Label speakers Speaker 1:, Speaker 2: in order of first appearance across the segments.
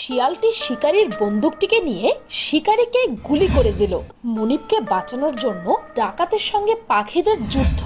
Speaker 1: শিয়ালটি শিকারীর বন্দুকটিকে নিয়ে শিকারীকে গুলি করে দিল। মুনিপকে বাঁচানোর জন্য ডাকাতের সঙ্গে পাখিদের যুদ্ধ।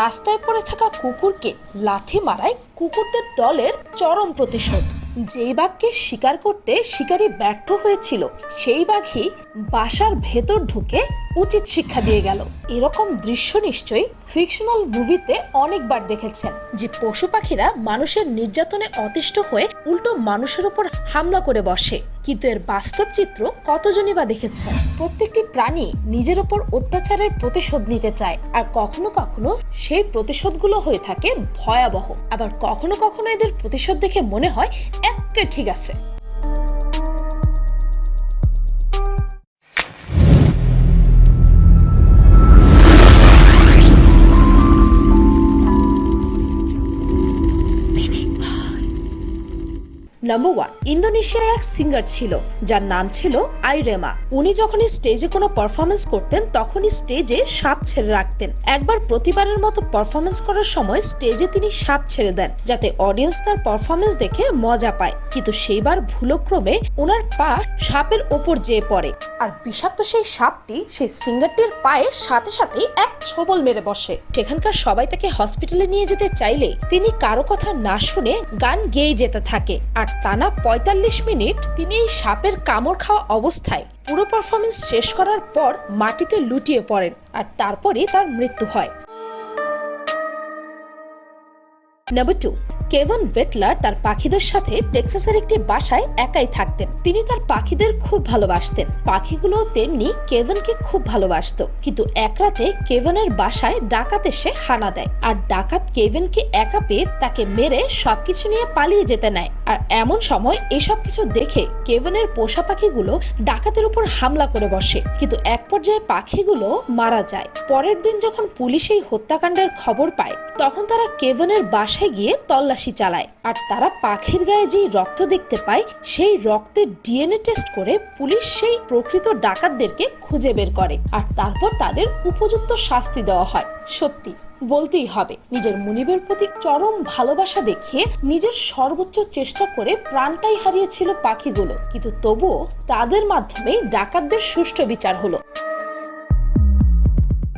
Speaker 1: রাস্তায় পড়ে থাকা কুকুরকে লাথি মারায় কুকুরদের দলের চরম প্রতিশোধ। যেই বাঘকে শিকার করতে শিকারী ব্যর্থ হয়েছিল, সেই বাঘই বাসার ভেতর ঢুকে উচিত শিক্ষা দিয়ে গেল। এরকম দৃশ্য নিশ্চয়ই ফিকশনাল মুভিতে অনেকবার দেখেছেন, যে পশু পাখিরা মানুষের নির্যাতনে অতিষ্ঠ হয়ে উল্টো মানুষের উপর হামলা করে বসে। কিন্তু এর বাস্তব চিত্র কতজনই বা দেখেছেন? প্রত্যেকটি প্রাণী নিজের ওপর অত্যাচারের প্রতিশোধ নিতে চায়, আর কখনো কখনো সেই প্রতিশোধগুলো হয়ে থাকে ভয়াবহ। আবার কখনো কখনো এদের প্রতিশোধ দেখে মনে হয় একে ঠিক আছে। নাম্বার ওয়ান ইন্দোনেশিয়ায় এক সিঙ্গার ছিল, যার নাম ছিল আইরেমা উনি যখনই স্টেজে কোনো পারফরমেন্স করতেন, তখনই স্টেজে সাপ ছেড়ে রাখতেন একবার প্রতিবারের মতো পারফরমেন্স করার সময় স্টেজে তিনি সাপ ছেড়ে দেন, যাতে অডিয়েন্স তার পারফরমেন্স দেখে মজা পায়। কিন্তু সেইবার ভুলক্রমে ওনার পা সাপের ওপর যেয়ে পড়ে। আর বিষাক্ত সেই সাপটি সেই সিঙ্গারটির পায়ের সাথে সাথেই এক ছবল মেরে বসে। সেখানকার সবাই তাকে হসপিটালে নিয়ে যেতে চাইলে তিনি কারও কথা না শুনে গান গেয়ে যেতে থাকে। আর টানা পঁয়তাল্লিশ মিনিট তিনি এই সাপের কামড় খাওয়া অবস্থায় পুরো পারফরমেন্স শেষ করার পর মাটিতে লুটিয়ে পড়েন আর তারপরে তার মৃত্যু হয়। নাম্বার টু কেভন ভেটলার তার পাখিদের সাথে টেক্সাসের একটি বাসায় একাই থাকতেন। তিনি তার পাখিদের খুব ভালোবাসতেন। পাখিগুলো তেমনি কেভনকে খুব ভালোবাসতো। কিন্তু এক রাতে কেভনের বাসায় ডাকাত এসে হানা দেয়। আর ডাকাত কেভেনকে একা পেয়ে তাকে মেরে সবকিছু নিয়ে পালিয়ে যেতে নেয়। আর এমন সময় এসব কিছু দেখে কেভেনের পোষা পাখিগুলো ডাকাতের উপর হামলা করে বসে। কিন্তু এক পর্যায়ে পাখিগুলো মারা যায়। পরের দিন যখন পুলিশ এই হত্যাকাণ্ডের খবর পায়, তখন তারা কেভেনের বাসায় গিয়ে তল্লাশি চালায়। আর তারা পাখির গায়ে যেই রক্ত দেখতে পায়, সেই রক্তের ডিএনএ টেস্ট করে পুলিশ সেই প্রকৃত ডাকাতদেরকে খুঁজে বের করে। আর তারপর তাদের উপযুক্ত শাস্তি দেওয়া হয়। সত্যি, বলতেই হবে, নিজের মুনিবের প্রতি চরম ভালোবাসা দেখিয়ে নিজের সর্বোচ্চ চেষ্টা করে প্রাণটাই হারিয়েছিল পাখিগুলো। কিন্তু তবুও তাদের মাধ্যমেই ডাকাতদের সুষ্ঠু বিচার হলো।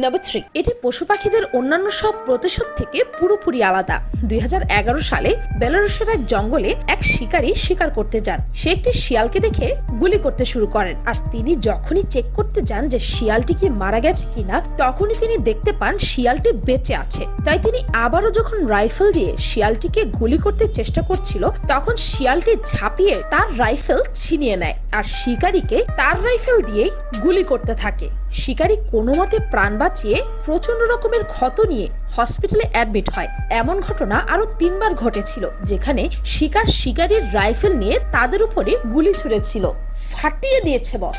Speaker 1: নাম্বার থ্রি এটি পশু পাখিদের অন্যান্য সব প্রতিশোধ থেকে পুরোপুরি আলাদা। দুই হাজার এগারো সালে বেলারুশের এক জঙ্গলে এক শিকারী শিকার করতে যান। সে একটি শিয়ালকে দেখে গুলি করতে শুরু করেন। আর তিনি যখনই চেক করতে যান যে শিয়ালটি কি মারা গেছে কিনা, তখনই তিনি দেখতে পান শিয়ালটি বেঁচে আছে। তাই তিনি আবারও যখন রাইফেল দিয়ে শিয়ালটিকে গুলি করতে চেষ্টা করছিল, তখন শিয়ালটি ঝাঁপিয়ে তার রাইফেল ছিনিয়ে নেয়। আর শিকারীকে তার রাইফেল দিয়েই গুলি করতে থাকে। শিকারী কোনো মতে প্রাণ বাঁচিয়ে প্রচণ্ড রকমের ক্ষত নিয়ে হসপিটালে অ্যাডমিট হয়। এমন ঘটনা আরও তিনবার ঘটেছিল, যেখানে শিকার শিকারির রাইফেল নিয়ে তাদের উপরে গুলি ছুড়েছিল। ফাটিয়ে দিয়েছে, বস।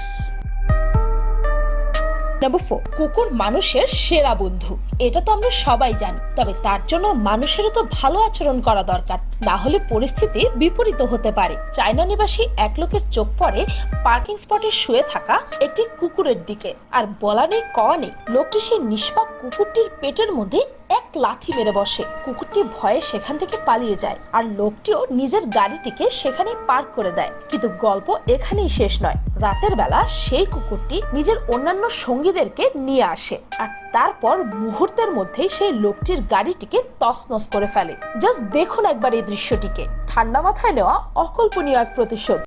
Speaker 1: নাম্বার ফোর কুকুর মানুষের সেরা বন্ধু। এটা তো আমরা সবাই জানি, তবে তার জন্য মানুষেরও তো ভালো আচরণ করা দরকার। না হলে পরিস্থিতি বিপরীত হতে পারে। চায়না নিবাসী এক লোকের চোখ পড়ে পার্কিং স্পটে শুয়ে থাকা একটি কুকুরের দিকে। আর বলা নেই, কওয়া নেই, লোকটি সেই নিষ্পাপ কুকুরটির পেটের মধ্যে এক লাথি মেরে বসে। কুকুরটি ভয়ে সেখান থেকে পালিয়ে যায়, আর লোকটিও নিজের গাড়িটিকে সেখানে পার্ক করে দেয়। কিন্তু গল্প এখানেই শেষ নয়। রাতের বেলা সেই কুকুরটি নিজের অন্যান্য সঙ্গীদেরকে নিয়ে আসে, আর তারপর মুহূর্তের মধ্যেই সেই লোকটির গাড়িটিকে তছনছ করে ফেলে। জাস্ট দেখুন একবার এই দৃশ্যটিকে। ঠান্ডা মাথায় নেওয়া অকল্পনীয় এক প্রতিশোধ।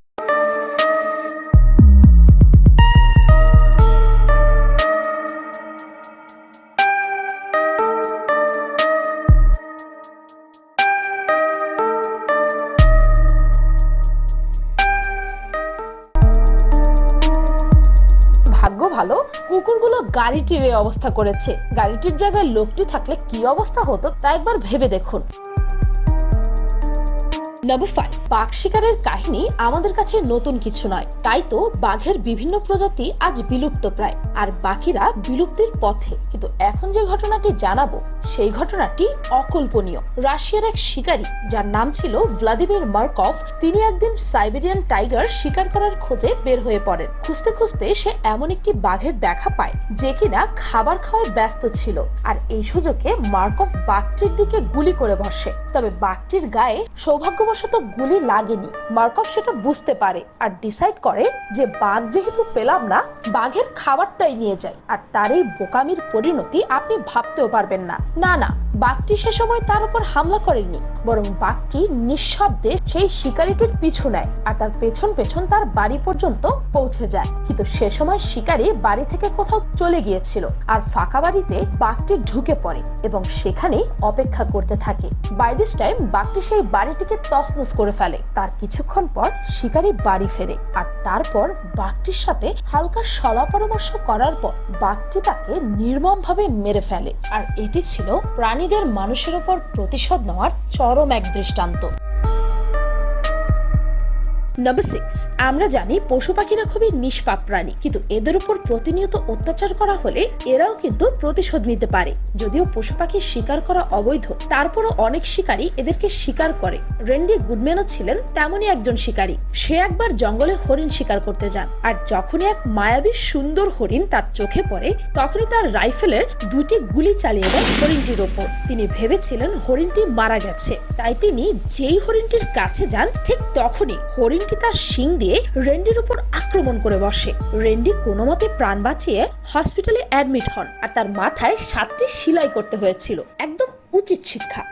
Speaker 1: ভাগ্য ভালো কুকুরগুলো গাড়িটির এই অবস্থা করেছে। গাড়িটির জায়গায় লোকটি থাকলে কি অবস্থা হতো তা একবার ভেবে দেখুন। নাম্বার ফাইভ বাঘ শিকারের কাহিনী আমাদের কাছে নতুন কিছু নয়। তাই তো বাঘের বিভিন্ন প্রজাতি আজ বিলুপ্ত প্রায়। আর বাকিরা বিলুপ্তির পথে। কিন্তু এখন যে ঘটনাটি জানাব, সেই ঘটনাটি অকল্পনীয়। রাশিয়ার এক শিকারী, যার নাম ছিল ভ্লাদিমির মার্কভ, তিনি একদিন সাইবেরিয়ান টাইগার শিকার করার খোঁজে বের হয়ে পড়েন। খুঁজতে খুঁজতে সে এমন একটি বাঘের দেখা পায়, যে কিনা খাবার খাওয়ায় ব্যস্ত ছিল। আর এই সুযোগে মার্কভ বাঘটির দিকে গুলি করে বসে। তবে বাঘটির গায়ে সৌভাগ্যবশত গুলি লাগেনি। মার্কভ সেটা বুঝতে পারে আর ডিসাইড করে যে বাঘ যেহেতু পেলাম না, বাঘের খাবারটাই নিয়ে যায়। আর তার এই বোকামির পরিণতি আপনি ভাবতেও পারবেন না। না না বাঘটি সে সময় তার উপর হামলা করেনি, বরং বাঘটি নিঃশব্দে সেই শিকারিটির পিছু নেয় আর তার পেছন পেছন তার বাড়ি পর্যন্ত পৌঁছে যায়। কিন্তু সে সময় শিকারী বাড়ি থেকে কোথাও চলে গিয়েছিল আর ফাঁকা বাড়িতে বাঘটি ঢুকে পড়ে এবং সেখানেই অপেক্ষা করতে থাকে। বাই দিস টাইম বাঘটি সেই বাড়িটিকে তছনছ করে ফেলে। তার কিছুক্ষণ পর শিকারী বাড়ি ফেরে আর তারপর বাঘটির সাথে হালকা সলা পরামর্শ করার পর বাঘটি তাকে নির্মমভাবে মেরে ফেলে। আর এটি ছিল প্রাণীদের মানুষের উপর প্রতিশোধ নেওয়ার চরম এক দৃষ্টান্ত। নাম্বার সিক্স আমরা জানি পশু পাখিরা খুবই নিষ্পাপ প্রাণী, কিন্তু এদের উপর প্রতিনিয়ত অত্যাচার করা হলে এরাও কিন্তু প্রতিশোধ নিতে পারে। যদিও পশু পাখি শিকার করা অবৈধ, তারপরও অনেক শিকারী এদেরকে শিকার করে। রেন্ডি গুডম্যানও ছিলেন তেমনই একজন শিকারী। সে একবার জঙ্গলে হরিণ শিকার করতে যান, আর যখনই এক মায়াবী সুন্দর হরিণ তার চোখে পড়ে, তখনই তার রাইফেলের দুটি গুলি চালিয়ে দেন হরিণটির ওপর। তিনি ভেবেছিলেন হরিণটি মারা গেছে, তাই তিনি যেই হরিণটির কাছে যান, ঠিক তখনই হরিণটি তার শিং দিয়ে রেন্ডির উপর আক্রমণ করে বসে? রেন্ডি কোনো মতে প্রাণ বাঁচিয়ে হসপিটালে অ্যাডমিট হন আর তার মাথায় সাতটি সেলাই করতে হয়েছিল। একদম উচিত শিক্ষা।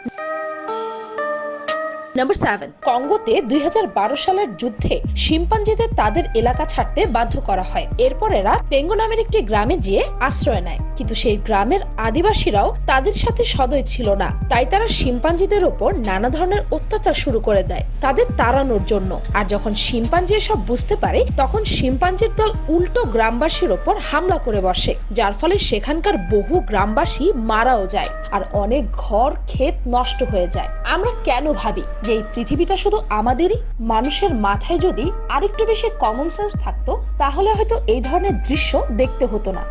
Speaker 1: নাম্বার সেভেন কঙ্গোতে দুই হাজার বারো সালের যুদ্ধে শিম্পাঞ্জিদের তাদের এলাকা ছাড়তে বাধ্য করা হয়। এরপর এরা তেঙ্গো নামের একটি গ্রামে গিয়ে আশ্রয় নেয়। কিন্তু সেই গ্রামের আদিবাসীরাও তাদের সাথে সদয় ছিল না। তাই তারা শিম্পাঞ্জিদের ওপর নানা ধরনের অত্যাচার শুরু করে দেয় তাদের তাড়ানোর জন্য। আর যখন শিম্পাঞ্জি সব বুঝতে পারে, তখন শিম্পাঞ্জির দল উল্টো গ্রামবাসীর ওপর হামলা করে বসে, যার ফলে সেখানকার বহু গ্রামবাসী মারাও যায়। আর অনেক ঘর, ক্ষেত নষ্ট হয়ে যায়। আমরা কেন ভাবি? যে এই পৃথিবীটা শুধু আমাদেরই, মানুষের মাথায় যদি আরেকটু বেশি কমন সেন্স থাকতো, তাহলে হয়তো এই ধরনের দৃশ্য দেখতে হতো না।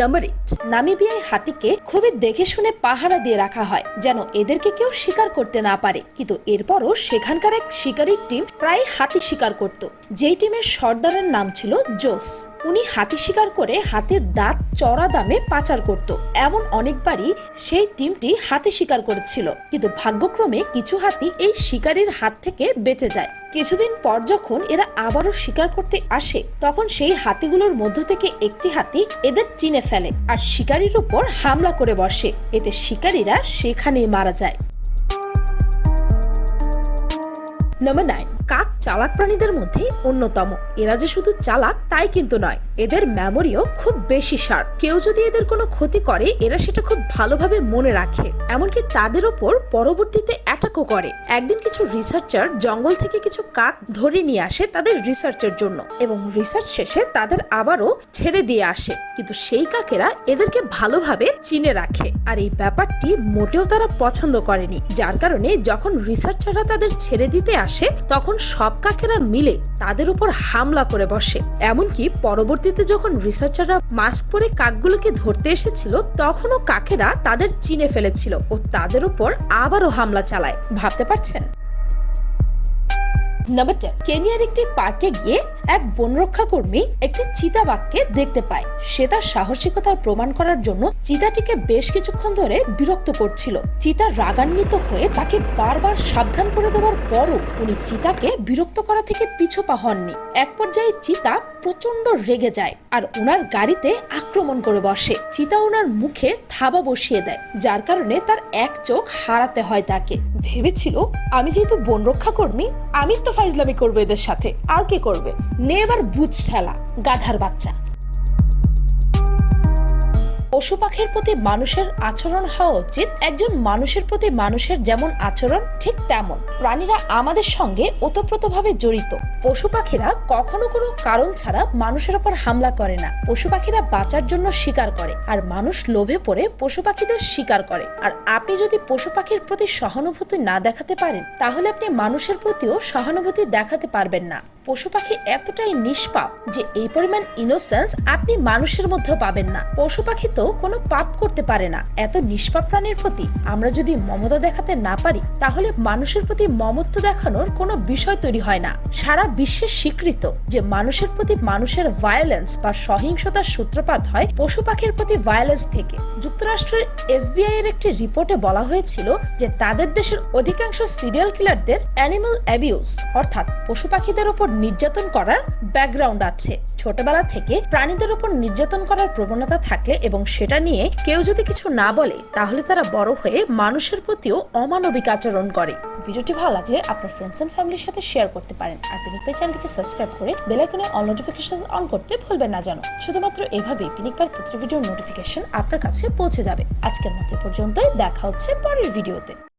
Speaker 1: নাম্বার এইট নামিবিয়ায় হাতিকে খুবই দেখে শুনে পাহারা দিয়ে রাখা হয়, যেন এদেরকে কেউ শিকার করতে না পারে। কিন্তু এরপরও সেখানকার এক শিকারীর টিম প্রায় হাতি শিকার করত, যেই টিমের সর্দারের নাম ছিল জোস। উনি হাতি শিকার করে হাতির দাঁত চড়া দামে পাচার করত। এমন অনেকবারই সেই টিমটি হাতি শিকার করেছিল। কিন্তু ভাগ্যক্রমে কিছু হাতি এই শিকারীর হাত থেকে বেঁচে যায়। কিছুদিন পর যখন এরা আবারও শিকার করতে আসে, তখন সেই হাতিগুলোর মধ্য থেকে একটি হাতি এদের চিনে ফেলে আর শিকারীর উপর হামলা করে বসে। এতে শিকারীরা সেখানেই মারা যায়। নাম্বার নাইন কাক চালাক প্রাণীদের মধ্যে অন্যতম। এরা যে শুধু চালাক, তাই কিন্তু নয়। এদের মেমোরিও খুব বেশি শার্প কেউ যদি এদের কোনো ক্ষতি করে, এরা সেটা খুব ভালোভাবে মনে রাখে। এমনকি তাদের ওপর পরবর্তীতে অ্যাটাকও করে। একদিন কিছু রিসার্চার জঙ্গল থেকে কিছু কাক ধরে নিয়ে আসে তাদের রিসার্চের জন্য এবং রিসার্চ শেষে তাদের আবারও ছেড়ে দিয়ে আসে। কিন্তু সেই কাকেরা এদেরকে ভালোভাবে চিনে রাখে। আর এই ব্যাপারটি মোটেও তারা পছন্দ করেনি। যার কারণে যখন রিসার্চাররা তাদের ছেড়ে দিতে আসে, তখন সব কাকেরা মিলে তাদের উপর হামলা করে বসে। এমনকি পরবর্তীতে যখন রিসার্চাররা মাস্ক পরে কাকগুলোকে ধরতে এসেছিল, তখনও কাকেরা তাদের চিনে ফেলেছিল ও তাদের উপর আবারও হামলা চালায়। ভাবতে পারছেন? নাম্বার টেন কেনিয়ার একটি পার্কে গিয়ে এক বনরক্ষা কর্মী একটি চিতাবাঘকে দেখতে পায়। সে তার সাহসিকতার প্রমাণ করার জন্য চিতাটিকে বেশ কিছুক্ষণ ধরে বিরক্ত করছিল। চিতা রাগান্বিত হয়ে তাকে বারবার সাবধান করে দেওয়ার পরও উনি চিতাকে বিরক্ত করা থেকে পিছু পা হননি। এক পর্যায়ে চিতা প্রচণ্ড রেগে যায় আর ওনার গাড়িতে আক্রমণ করে বসে। চিতা ওনার মুখে থাবা বসিয়ে দেয়, যার কারণে তার এক চোখ হারাতে হয় তাকে। ভেবেছিল, আমি যেহেতু বন রক্ষা কর্মী আমি তো ফাইজলামি করব এদের সাথে, আর কে করবে? নে এবার বুঝ ঠেলা গাধার বাচ্চা। পশু পাখির প্রতি মানুষের আচরণ হওয়া উচিত। একজন মানুষের প্রতি মানুষের যেমন আচরণ, ঠিক তেমন। প্রাণীরা আমাদের সঙ্গে ওতপ্রোতভাবে জড়িত। পশু পাখিরা কখনো কোনো কারণ ছাড়া মানুষের উপর হামলা করে না। পশু পাখিরা বাঁচার জন্য শিকার করে, আর মানুষ লোভে পড়ে পশু পাখিদের শিকার করে। আর আপনি যদি পশু পাখির প্রতি সহানুভূতি না দেখাতে পারেন, তাহলে আপনি মানুষের প্রতিও সহানুভূতি দেখাতে পারবেন না। পশু পাখি এতটাই নিষ্পাপ যে এই পরিমাণ ইনোসেন্স আপনি মানুষের মধ্যেও পাবেন না। পশু পাখি তো কোনো পাপ করতে পারে না। এত নিষ্পাপ প্রাণীর প্রতি আমরা যদি মমতা দেখাতে না পারি, তাহলে মানুষের প্রতি মমত্ব দেখানোর কোনো বিষয় তৈরি হয় না। সারা বিশ্বে স্বীকৃত যে মানুষের প্রতি মানুষের ভায়োলেন্স বা সহিংসতার সূত্রপাত হয় পশু পাখির প্রতি ভায়োলেন্স থেকে। যুক্তরাষ্ট্রের এফবিআই এর একটি রিপোর্টে বলা হয়েছিল যে তাদের দেশের অধিকাংশ সিরিয়াল কিলারদের অ্যানিমাল অ্যাবিউজ অর্থাৎ পশু পাখিদের উপর নির্যাতন করার ব্যাকগ্রাউন্ড আছে। ছোটবেলা থেকে প্রাণীদের উপর নির্যাতন করার প্রবণতা থাকলে এবং সেটা নিয়ে কেউ যদি কিছু না বলে, তাহলে তারা বড় হয়ে মানুষের প্রতিও অমানবিক আচরণ করে। ভিডিওটি ভালো লাগলে আপনার ফ্রেন্ডস এন্ড ফ্যামিলির সাথে শেয়ার করতে পারেন। আর পিনিক পাই চ্যানেলটিকে সাবস্ক্রাইব করে বেল আইকনে অল নোটিফিকেশন অন করতে ভুলবেন না জানো শুধুমাত্র এভাবে পিনিক পাই প্রতি ভিডিওর নোটিফিকেশন আপনার কাছে পৌঁছে যাবে। আজকের মতো পর্যন্তই। দেখা হচ্ছে পরের ভিডিওতে